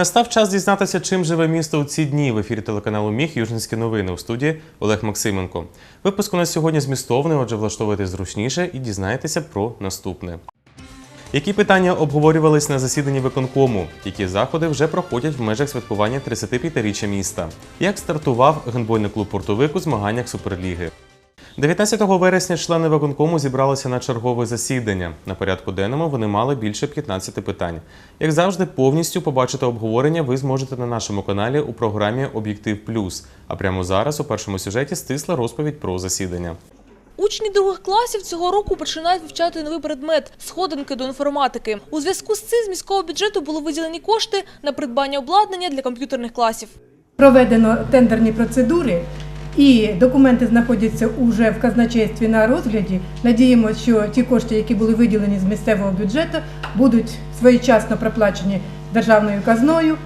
Настав час дізнатися, чим живе місто у ці дні. В ефірі телеканалу Міг Южницькі новини у студії Олег Максименко. Випуск у нас сьогодні змістовний, отже, влаштовуйте зручніше і дізнаєтеся про наступне. Які питання обговорювались на засіданні виконкому? Які заходи вже проходять в межах святкування 35-річчя міста? Як стартував гандбольний клуб «Портовик» у змаганнях Суперліги? 19 вересня члени виконкому зібралися на чергове засідання. На порядку денному вони мали більше 15 питань. Як завжди, повністю побачити обговорення ви зможете на нашому каналі у програмі Об'єктив Плюс. А прямо зараз у першому сюжеті стисла розповідь про засідання. Учні других класів цього року починають вивчати новий предмет сходинки до інформатики. У зв'язку з цим з міського бюджету були виділені кошти на придбання обладнання для комп'ютерних класів. Проведено тендерні процедури, і документи знаходяться уже в казначействі на розгляді. Надіємося, що ті кошти, які були виділені з місцевого бюджету, будуть своєчасно проплачені державною казною,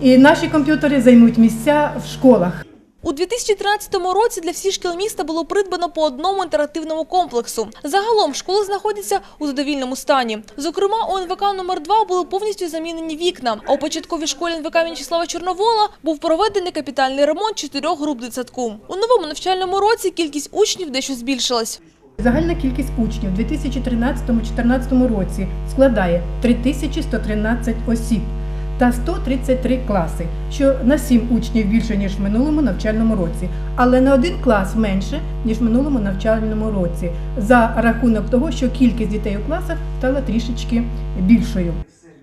і наші комп'ютери займуть місця в школах. У 2013 році для всіх шкіл міста було придбано по одному інтерактивному комплексу. Загалом школи знаходяться у задовільному стані. Зокрема, у НВК номер 2 були повністю замінені вікна. А у початковій школі НВК В'ячеслава Чорновола був проведений капітальний ремонт чотирьох груп дитсадку. У новому навчальному році кількість учнів дещо збільшилась. Загальна кількість учнів у 2013-2014 році складає 3113 осіб та 133 класи, що на 7 учнів більше, ніж в минулому навчальному році, але на один клас менше, ніж в минулому навчальному році, за рахунок того, що кількість дітей у класах стала трішечки більшою.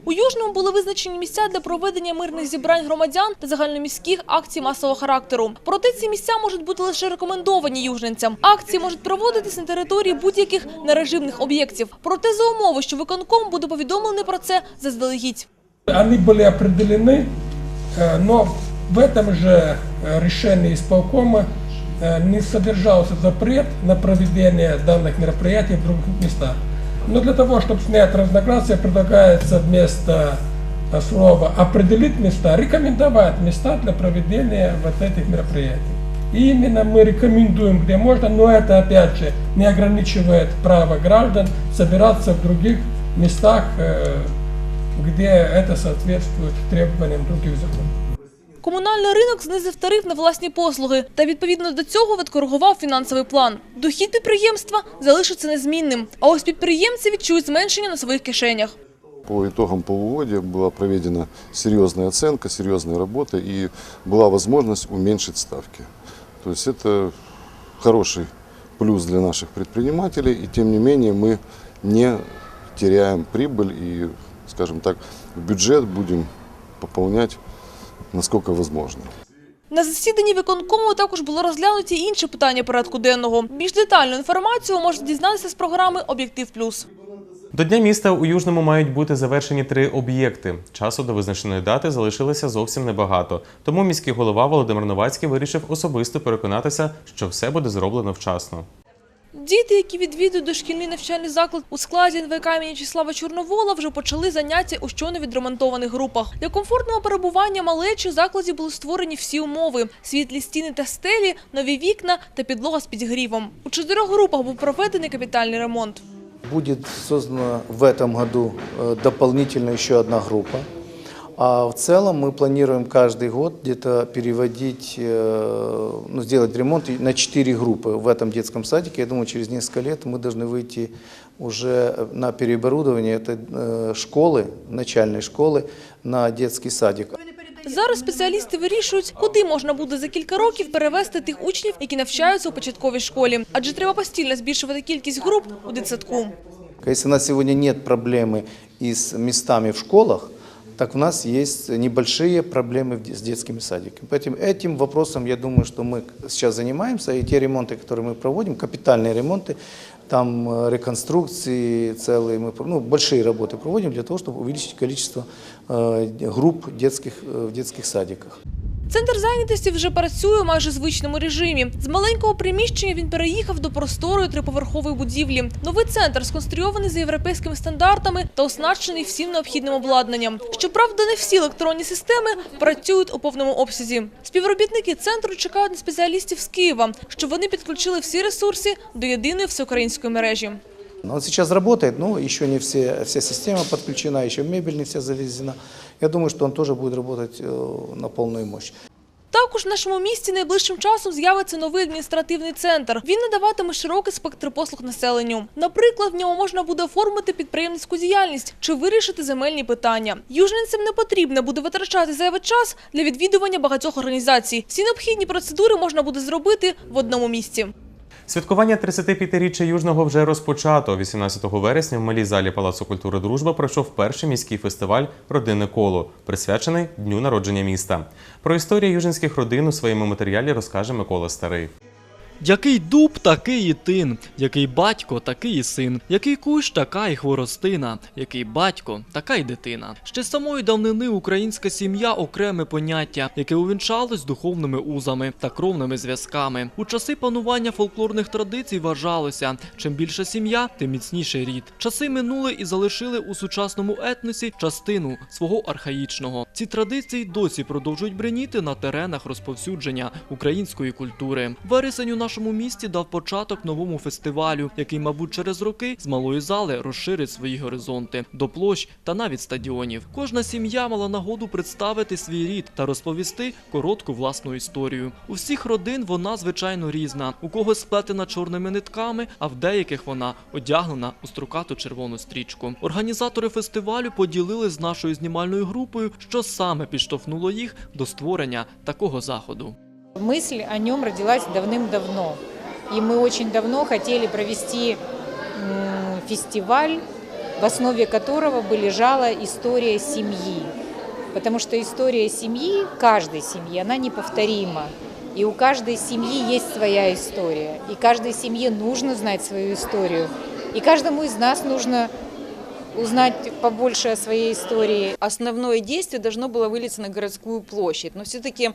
У Южному були визначені місця для проведення мирних зібрань громадян та загальноміських акцій масового характеру. Проте ці місця можуть бути лише рекомендовані южненцям. Акції можуть проводитись на території будь-яких нережимних об'єктів. Проте за умови, що виконком буде повідомлений про це заздалегідь. Они были определены, э, но в этом же э, решении исполкома э, не содержался запрет на проведение данных мероприятий в других местах. Но для того, чтобы снять разногласия, предлагается вместо слова «определить места» рекомендовать места для проведения вот этих мероприятий. И именно мы рекомендуем, где можно, но это опять же не ограничивает право граждан собираться в других местах, э, где это соответствует требованиям других законов. Комунальний ринок знизив тариф на власні послуги та відповідно до цього відкоригував фінансовий план. Дохід підприємства залишиться незмінним, а ось підприємці відчують зменшення на своїх кишенях. По итогам полугодия была проведена серьезная оценка, серьезная работа и была возможность уменьшить ставки. То есть это хороший плюс для наших предпринимателей, и тем не менее мы не теряем прибыль и, скажем так, бюджет будем пополнять насколько возможно. На засіданні виконкому також було розглянуті інші питання порядку денного. Більш детальну інформацію можна дізнатися з програми Об'єктив Плюс. До Дня міста у Южному мають бути завершені три об'єкти. Часу до визначеної дати залишилося зовсім небагато. Тому міський голова Володимир Новацький вирішив особисто переконатися, що все буде зроблено вчасно. Діти, які відвідують дошкільний навчальний заклад у складі НВК імені В'ячеслава Чорновола, вже почали заняття у щойно відремонтованих групах. Для комфортного перебування малечі закладі були створені всі умови: світлі стіни та стелі, нові вікна та підлога з підігрівом. У чотирьох групах був проведений капітальний ремонт. Будет создана в этом году э, дополнительно еще одна группа. А в целом мы планируем каждый год где-то переводить, э, ну, сделать ремонт и на 4 группы в этом детском садике. Я думаю, через несколько лет мы должны выйти уже на переоборудование этой э, школы, начальной школы, на детский садик. Зараз спеціалісти вирішують, куди можна буде за кілька років перевести тих учнів, які навчаються у початковій школі. Адже треба постійно збільшувати кількість груп у дитсадку. Если у нас сегодня нет проблемы и с местами в школах, так у нас есть небольшие проблемы в де- с детскими садиками. Поэтому этим вопросом, я думаю, что мы сейчас занимаемся, и те ремонты, которые мы проводим, капитальные ремонты, там э, реконструкции целые, мы, ну, большие работы проводим для того, чтобы увеличить количество э, групп детских, э, в детских садиках. Центр зайнятості вже працює у майже звичному режимі. З маленького приміщення він переїхав до просторої триповерхової будівлі. Новий центр сконструйований за європейськими стандартами та оснащений всім необхідним обладнанням. Щоправда, не всі електронні системи працюють у повному обсязі. Співробітники центру чекають на спеціалістів з Києва, щоб вони підключили всі ресурси до єдиної всеукраїнської мережі. Он сейчас работает, но еще не все, вся система подключена, еще мебель не вся завезена. Я думаю, что он тоже будет работать э, на полную мощь. Також в нашому місті найближчим часом з'явиться новий адміністративний центр. Він надаватиме широкий спектр послуг населенню. Наприклад, в ньому можна буде оформити підприємницьку діяльність чи вирішити земельні питання. Южненцям не потрібно буде витрачати зайвий час для відвідування багатьох організацій. Всі необхідні процедури можна буде зробити в одному місці. Святкування 35-річчя Южного вже розпочато. 18 вересня в малій залі Палацу культури Дружба пройшов перший міський фестиваль Родинне коло, присвячений дню народження міста. Про історію южинських родин у своєму матеріалі розкаже Микола Старий. Який дуб, такий і тин, який батько, такий і син, який кущ, така і хворостина, який батько, така й дитина. Ще з самої давнини українська сім'я окреме поняття, яке увінчалось духовними узами та кровними зв'язками. У часи панування фольклорних традицій вважалося, чим більша сім'я, тим міцніший рід. Часи минули і залишили у сучасному етносі частину свого архаїчного. Ці традиції досі продовжують бреніти на теренах розповсюдження української культури. Вересень у нашому місті дав початок новому фестивалю, який, мабуть, через роки з малої зали розширить свої горизонти до площ та навіть стадіонів. Кожна сім'я мала нагоду представити свій рід та розповісти коротку власну історію. У всіх родин вона звичайно різна. У когось сплетена чорними нитками, а в деяких вона одягнена у строкату червону стрічку. Організатори фестивалю поділили з нашою знімальною групою, що саме підштовхнуло їх до створення такого заходу. Мысль о нем родилась давным-давно. И мы очень давно хотели провести фестиваль, в основе которого бы лежала история семьи. Потому что история семьи, каждой семьи, она неповторима. И у каждой семьи есть своя история. И каждой семье нужно знать свою историю. И каждому из нас нужно узнать побольше о своей истории. основное действие должно было вылиться на городскую площадь. Но все-таки,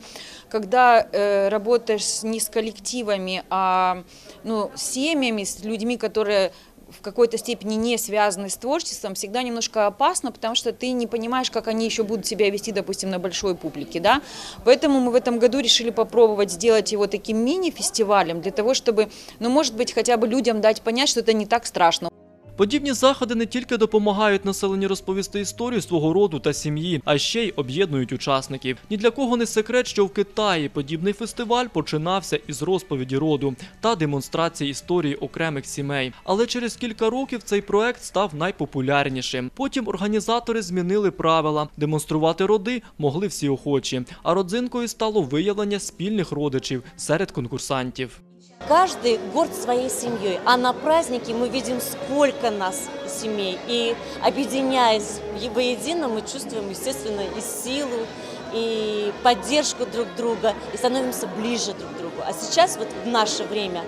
когда э, работаешь не с коллективами, а ну, с семьями, с людьми, которые в какой-то степени не связаны с творчеством, всегда немножко опасно, потому что ты не понимаешь, как они еще будут себя вести, допустим, на большой публике. Да? Поэтому мы в этом году решили попробовать сделать его таким мини-фестивалем, для того, чтобы, ну, может быть, хотя бы людям дать понять, что это не так страшно. Подібні заходи не тільки допомагають населенню розповісти історію свого роду та сім'ї, а ще й об'єднують учасників. Ні для кого не секрет, що в Китаї подібний фестиваль починався із розповіді роду та демонстрації історії окремих сімей. Але через кілька років цей проект став найпопулярнішим. Потім організатори змінили правила. Демонструвати роди могли всі охочі, а родзинкою стало виявлення спільних родичів серед конкурсантів. Каждый горд своей семьей, а на празднике мы видим, сколько нас семей. И объединяясь воедино, мы чувствуем, естественно, и силу, и поддержку друг друга, и становимся ближе друг к другу. А сейчас, вот в наше время,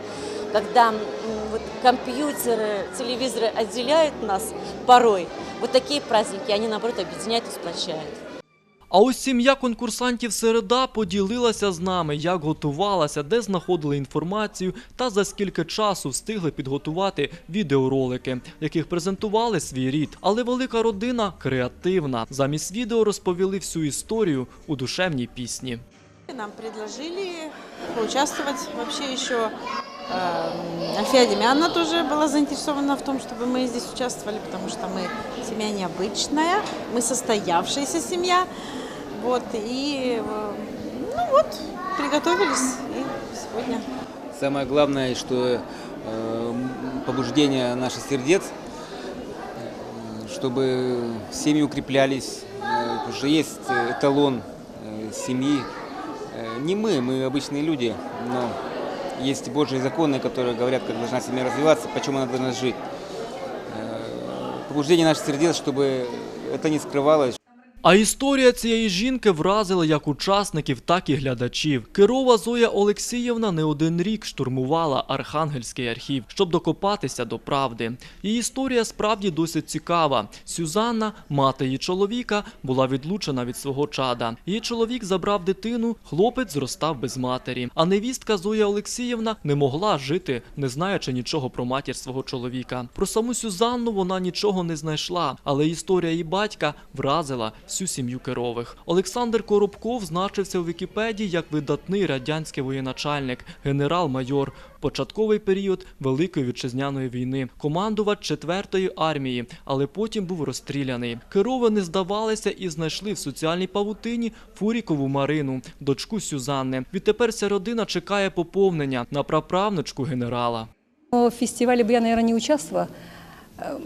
когда вот компьютеры, телевизоры отделяют нас порой, вот такие праздники, они, наоборот, объединяют и сплочают. А ось сім'я конкурсантів середа поділилася з нами, як готувалася, де знаходили інформацію та за скільки часу встигли підготувати відеоролики, в яких презентували свій рід. Але велика родина креативна. Замість відео розповіли всю історію у душевній пісні. Нам предложили поучаствовать вообще еще. эм, Альфия Демьяновна тоже была заинтересована в том, чтобы мы здесь участвовали, потому что мы семья необычная, мы состоявшаяся семья. Вот, и э, ну вот, приготовились и сегодня Самое главное, что э, побуждение наших сердец, э, чтобы семьи укреплялись, э, потому есть э, эталон э, семьи. Не мы, мы обычные люди, но есть Божьи законы, которые говорят, как должна семья развиваться, почему она должна жить. Побуждение наших сердец, чтобы это не скрывалось, А історія цієї жінки вразила як учасників, так і глядачів. Керова Зоя Олексіївна не один рік штурмувала Архангельський архів, щоб докопатися до правди. Її історія справді досить цікава. Сюзанна, мати її чоловіка, була відлучена від свого чада. Її чоловік забрав дитину, хлопець зростав без матері. А невістка Зоя Олексіївна не могла жити, не знаючи нічого про матір свого чоловіка. Про саму Сюзанну вона нічого не знайшла, але історія її батька вразила всю сім'ю Керових. Олександр Коробков значився у Вікіпедії як видатний радянський воєначальник, генерал-майор. Початковий період Великої вітчизняної війни, командувач 4-ї армії, але потім був розстріляний. Керови не здавалися і знайшли в соціальній павутині Фурікову Марину, дочку Сюзанни. Відтепер ця родина чекає поповнення на праправнучку генерала. В фестивале бы я, наверное, не участвовала. Э,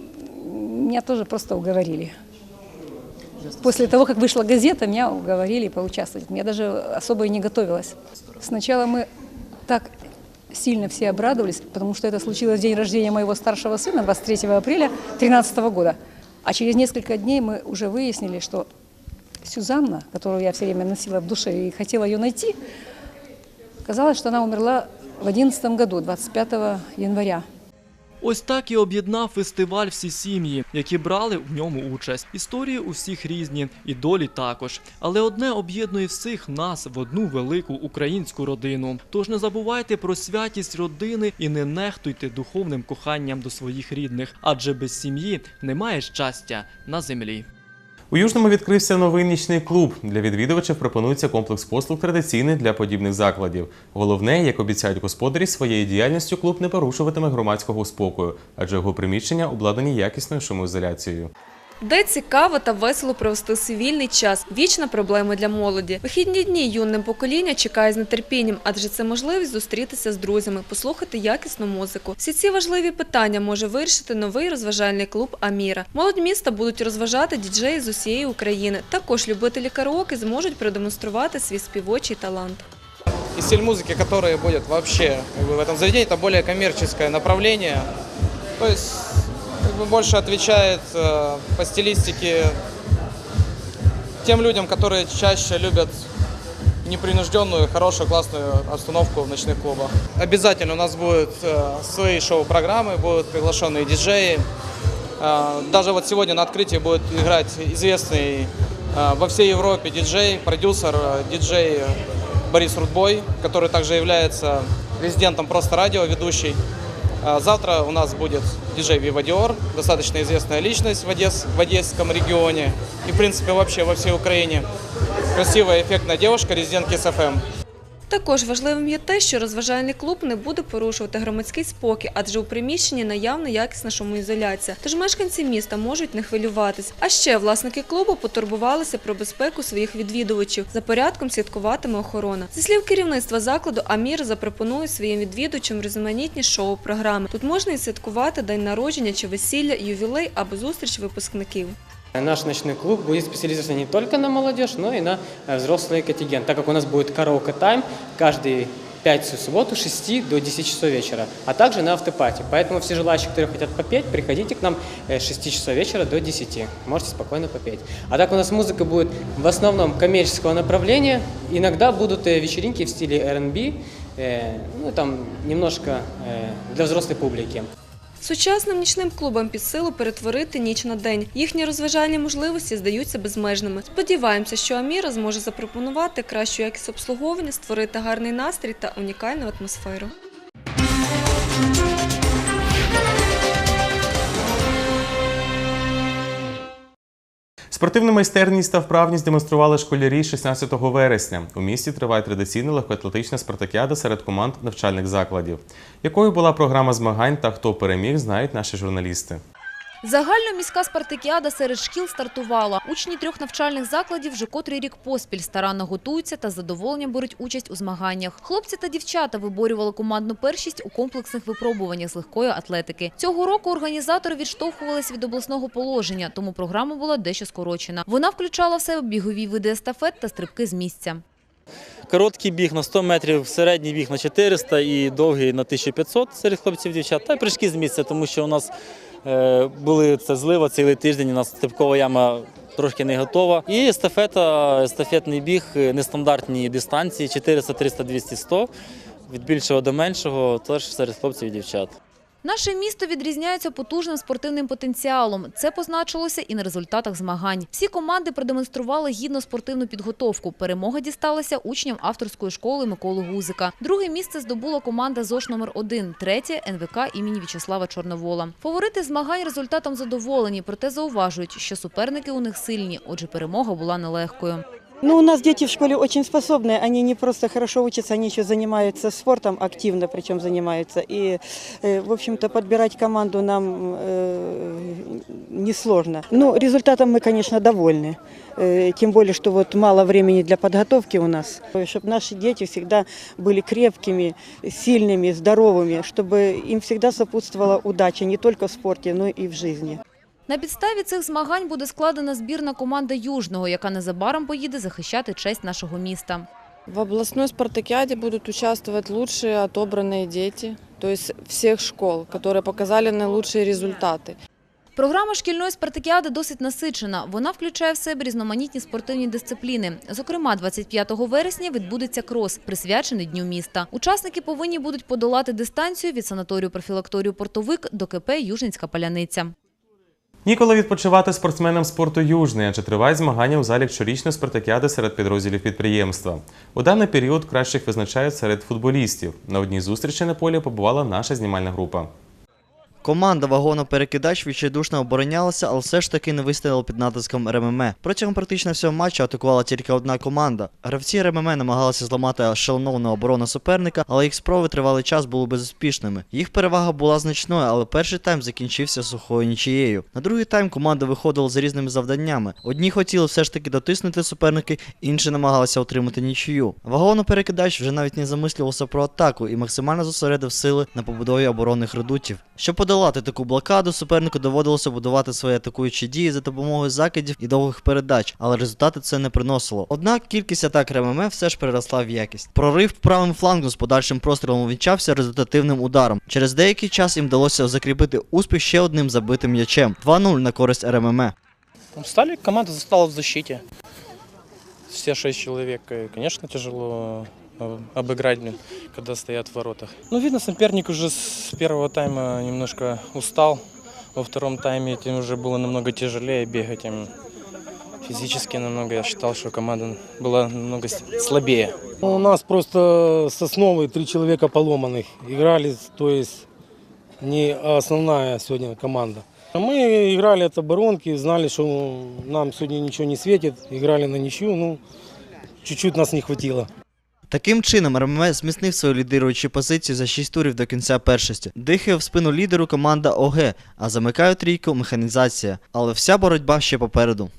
Меня тоже просто уговорили. После того, как вышла газета, меня уговорили поучаствовать. Я даже особо и не готовилась. Сначала мы так сильно все обрадовались, потому что это случилось в день рождения моего старшего сына, 23 апреля 2013 года. А через несколько дней мы уже выяснили, что Сюзанна, которую я все время носила в душе и хотела ее найти, оказалось, что она умерла в 2011 году, 25 января. Ось так і об'єднав фестиваль всі сім'ї, які брали в ньому участь. Історії у всіх різні, і долі також. Але одне об'єднує всіх нас в одну велику українську родину. Тож не забувайте про святість родини і не нехтуйте духовним коханням до своїх рідних, адже без сім'ї немає щастя на землі. У Южному відкрився новий нічний клуб. Для відвідувачів пропонується комплекс послуг традиційний для подібних закладів. Головне, як обіцяють господарі, своєю діяльністю клуб не порушуватиме громадського спокою, адже його приміщення обладнані якісною шумоізоляцією. Де цікаво та весело провести свій вільний час – вічна проблема для молоді. Вихідні дні юним покоління чекає з нетерпінням, адже це можливість зустрітися з друзями, послухати якісну музику. Всі ці важливі питання може вирішити новий розважальний клуб Аміра. Молодь міста будуть розважати діджеї з усієї України. Також любителі караоке зможуть продемонструвати свій співочий талант. И стиль музыки, который будет вообще как бы, в этом заведении, это более коммерческое направление. То есть как бы, больше отвечает э, по стилистике тем людям, которые чаще любят непринужденную, хорошую, классную обстановку в ночных клубах. Обязательно у нас будут э, свои шоу-программы, будут приглашенные диджеи. Э, даже вот сегодня на открытии будет играть известный э, во всей Европе диджей, продюсер, э, диджей Борис Рудбой, который также является резидентом просто радио, ведущий. Завтра у нас будет диджей Dior, достаточно известная личность в, Одесс- в Одесском регионе и, в принципе, вообще во всей Украине. Красивая, эффектная девушка, резидент КСФМ. Також важливим є те, що розважальний клуб не буде порушувати громадський спокій, адже у приміщенні наявна якісна шумоізоляція. Тож мешканці міста можуть не хвилюватись. А ще власники клубу потурбувалися про безпеку своїх відвідувачів. За порядком слідкуватиме охорона. Зі слів керівництва закладу, Амір запропонує своїм відвідувачам різноманітні шоу-програми. Тут можна і святкувати день народження чи весілля, ювілей або зустріч випускників. Наш ночной клуб будет специализироваться не только на молодежь, но и на э, взрослый контингент, так как у нас будет караоке-тайм каждый пятницу, субботу с 6 до 10 часов вечера, а также на автопати. Поэтому все желающие, которые хотят попеть, приходите к нам э, с 6 часов вечера до 10. Можете спокойно попеть. А так у нас музыка будет в основном коммерческого направления. Иногда будут э, вечеринки в стиле R&B, э, ну там немножко э, для взрослой публики. Сучасним нічним клубам під силу перетворити ніч на день. Їхні розважальні можливості здаються безмежними. Сподіваємося, що Аміра зможе запропонувати кращу якість обслуговування, створити гарний настрій та унікальну атмосферу. Спортивну майстерність та вправність демонстрували школярі 16 вересня. У місті триває традиційна легкоатлетична спартакіада серед команд навчальних закладів. Якою була програма змагань та хто переміг, знають наші журналісти. Загальноміська спартакіада серед шкіл стартувала. Учні трьох навчальних закладів вже котрий рік поспіль старанно готуються та з задоволенням беруть участь у змаганнях. Хлопці та дівчата виборювали командну першість у комплексних випробуваннях з легкої атлетики. Цього року організатори відштовхувались від обласного положення, тому програма була дещо скорочена. Вона включала в себе бігові види естафет та стрибки з місця. Короткий біг на 100 метрів, середній біг на 400 і довгий на 1500 серед хлопців і дівчат. Та й прыжки з місця, тому що у нас були це злива цілий тиждень, у нас типкова яма трошки не готова. І естафета, естафетний біг, е, нестандартні дистанції 400, 300, 200, 100. Від більшого до меншого, теж серед хлопців і дівчат. Наше місто відрізняється потужним спортивним потенціалом. Це позначилося і на результатах змагань. Всі команди продемонстрували гідну спортивну підготовку. Перемога дісталася учням авторської школи Миколи Гузика. Друге місце здобула команда ЗОШ номер 1 третє – НВК імені В'ячеслава Чорновола. Фаворити змагань результатом задоволені, проте зауважують, що суперники у них сильні, отже перемога була нелегкою. Ну, у нас дети в школе очень способные, они не просто хорошо учатся, они еще занимаются спортом, активно причем занимаются. И, э, в общем-то, подбирать команду нам э, несложно. Ну, результатом мы, конечно, довольны. Э, Тем более, что вот мало времени для подготовки у нас. Чтобы наши дети всегда были крепкими, сильными, здоровыми, чтобы им всегда сопутствовала удача не только в спорте, но и в жизни. На підставі цих змагань буде складена збірна команда Южного, яка незабаром поїде захищати честь нашого міста. В областной спартакиаде будут участвовать лучшие отобранные дети, то есть всех школ, которые показали наилучшие результаты. Програма шкільної спартакіади досить насичена. Вона включає в себе різноманітні спортивні дисципліни. Зокрема, 25 вересня відбудеться крос, присвячений Дню міста. Учасники повинні будуть подолати дистанцію від санаторію профілакторію «Портовик» до КП «Южницька паляниця». Ніколи відпочивати спортсменам спорту Южний, адже тривають змагання у залі щорічної спартакіади серед підрозділів підприємства. У даний період кращих визначають серед футболістів. На одній зустрічі на полі побувала наша знімальна група. Команда вагоноперекидач відчайдушно оборонялася, але все ж таки не вистояла під натиском РММ. Протягом практично всього матчу атакувала тільки одна команда. Гравці РММ намагалися зламати шаленовану оборону суперника, але їх спроби тривалий час були безуспішними. Їх перевага була значною, але перший тайм закінчився сухою нічією. На другий тайм команда виходила з різними завданнями. Одні хотіли все ж таки дотиснути суперники, інші намагалися отримати нічию. Вагоноперекидач вже навіть не замислювався про атаку і максимально зосередив сили на побудові оборонних редутів. Щоб подолати таку блокаду, супернику доводилося будувати свої атакуючі дії за допомогою закидів і довгих передач, але результати це не приносило. Однак кількість атак РММ все ж переросла в якість. Прорив правим флангом з подальшим прострілом увінчався результативним ударом. Через деякий час їм вдалося закріпити успіх ще одним забитим м'ячем 2-0 на користь РММ. Устали, команда застала в защите. Все шесть человек, и, конечно, тяжело э, обыграть, блин, когда стоят в воротах. Ну, видно, соперник уже с первого тайма немножко устал. Во втором тайме этим уже было намного тяжелее бегать. Им физически намного, я считал, что команда была намного слабее. У нас просто с основой три человека поломанных. Играли, то есть не основная сегодня команда. Мы играли от оборонки, знали, что нам сегодня ничего не светит. Играли на ничью, ну, чуть-чуть нас не хватило. Таким чином, РММ зміцнив свою лідируючу позицію за 6 турів до кінця першості. Дихає в спину лідеру команда ОГ, а замикає трійку механізація. Але вся боротьба ще попереду.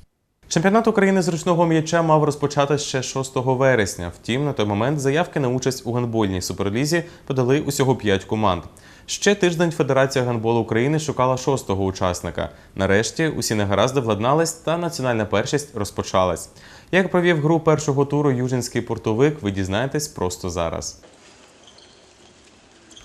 Чемпіонат України з ручного м'яча мав розпочати ще 6 вересня. Втім, на той момент заявки на участь у гандбольній суперлізі подали усього 5 команд. Ще тиждень Федерація гандболу України шукала шостого учасника. Нарешті усі негаразди владнались та національна першість розпочалась. Як провів гру першого туру Южинський портовик, ви дізнаєтесь просто зараз.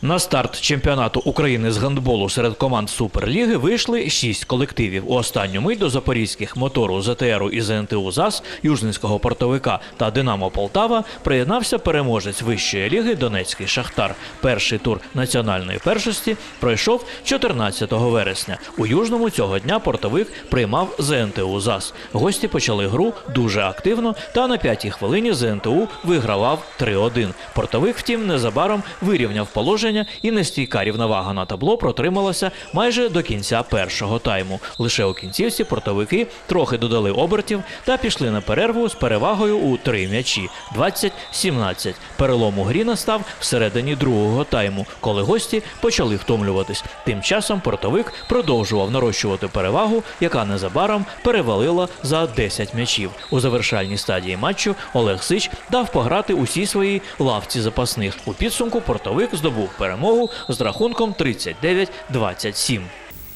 На старт чемпіонату України з гандболу серед команд Суперліги вийшли шість колективів. У останню мить до запорізьких мотору ЗТРу і ЗНТУ ЗАС, Южненського портовика та Динамо Полтава приєднався переможець вищої ліги Донецький Шахтар. Перший тур національної першості пройшов 14 вересня. У Южному цього дня портовик приймав ЗНТУ ЗАС. Гості почали гру дуже активно, та на п'ятій хвилині ЗНТУ вигравав 3-1. Портовик, втім, незабаром вирівняв положення і нестійка рівновага на табло протрималася майже до кінця першого тайму. Лише у кінцівці портовики трохи додали обертів та пішли на перерву з перевагою у три м'ячі 20-17. Перелом у грі настав всередині другого тайму, коли гості почали втомлюватись. Тим часом портовик продовжував нарощувати перевагу, яка незабаром перевалила за 10 м'ячів. У завершальній стадії матчу Олег Сич дав пограти усі свої лавці запасних. У підсумку портовик здобув перемогу з рахунком 39-27.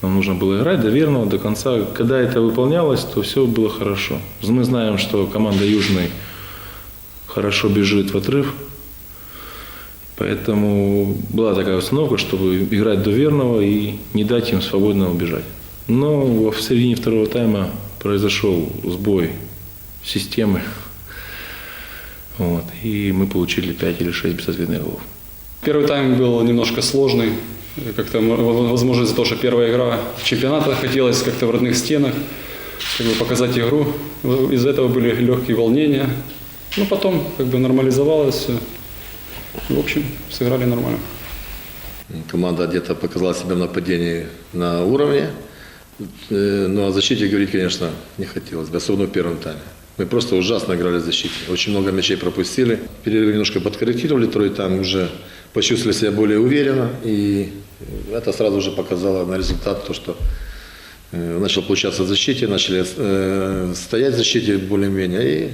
Нам нужно было играть до верного, до конца. Когда это выполнялось, то все было хорошо. Мы знаем, что команда Южный хорошо бежит в отрыв. Поэтому была такая установка, чтобы играть до верного и не дать им свободно убежать. Но в середине второго тайма произошел сбой системы. Вот, и мы получили 5 или 6 безответных голов. Первый тайм был немножко сложный. Как-то, возможно, из-за того, что первая игра чемпионата хотелось как-то в родных стенах как бы показать игру. Из-за этого были легкие волнения. Ну, потом как бы нормализовалось все. В общем, сыграли нормально. Команда где-то показала себя в нападении на уровне. Э, Ну, о защите говорить, конечно, не хотелось бы, особенно в первом тайме. Мы просто ужасно играли в защите. Очень много мячей пропустили. Перерыв немножко подкорректировали, второй тайм уже почувствовали себя более уверенно. И это сразу же показало на результат то, что э, начал получаться в защите, начали э, стоять в защите более-менее и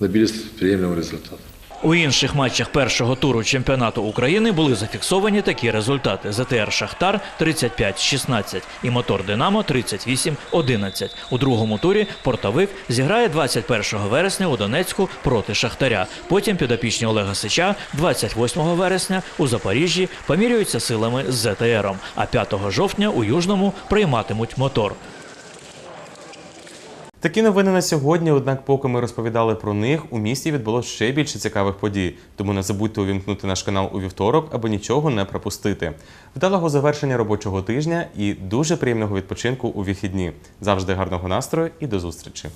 добились приемлемого результата. У інших матчах першого туру чемпіонату України були зафіксовані такі результати: ЗТР Шахтар 35-16 і Мотор Динамо 38-11. У другому турі портовик зіграє 21 вересня у Донецьку проти Шахтаря. Потім підопічні Олега Сича 28 вересня у Запоріжжі поміряються силами з ЗТРом, а 5 жовтня у Южному прийматимуть мотор. Такі новини на сьогодні. Однак, поки ми розповідали про них, у місті відбулося ще більше цікавих подій. Тому не забудьте увімкнути наш канал у вівторок, аби нічого не пропустити. Вдалого завершення робочого тижня і дуже приємного відпочинку у вихідні. Завжди гарного настрою і до зустрічі.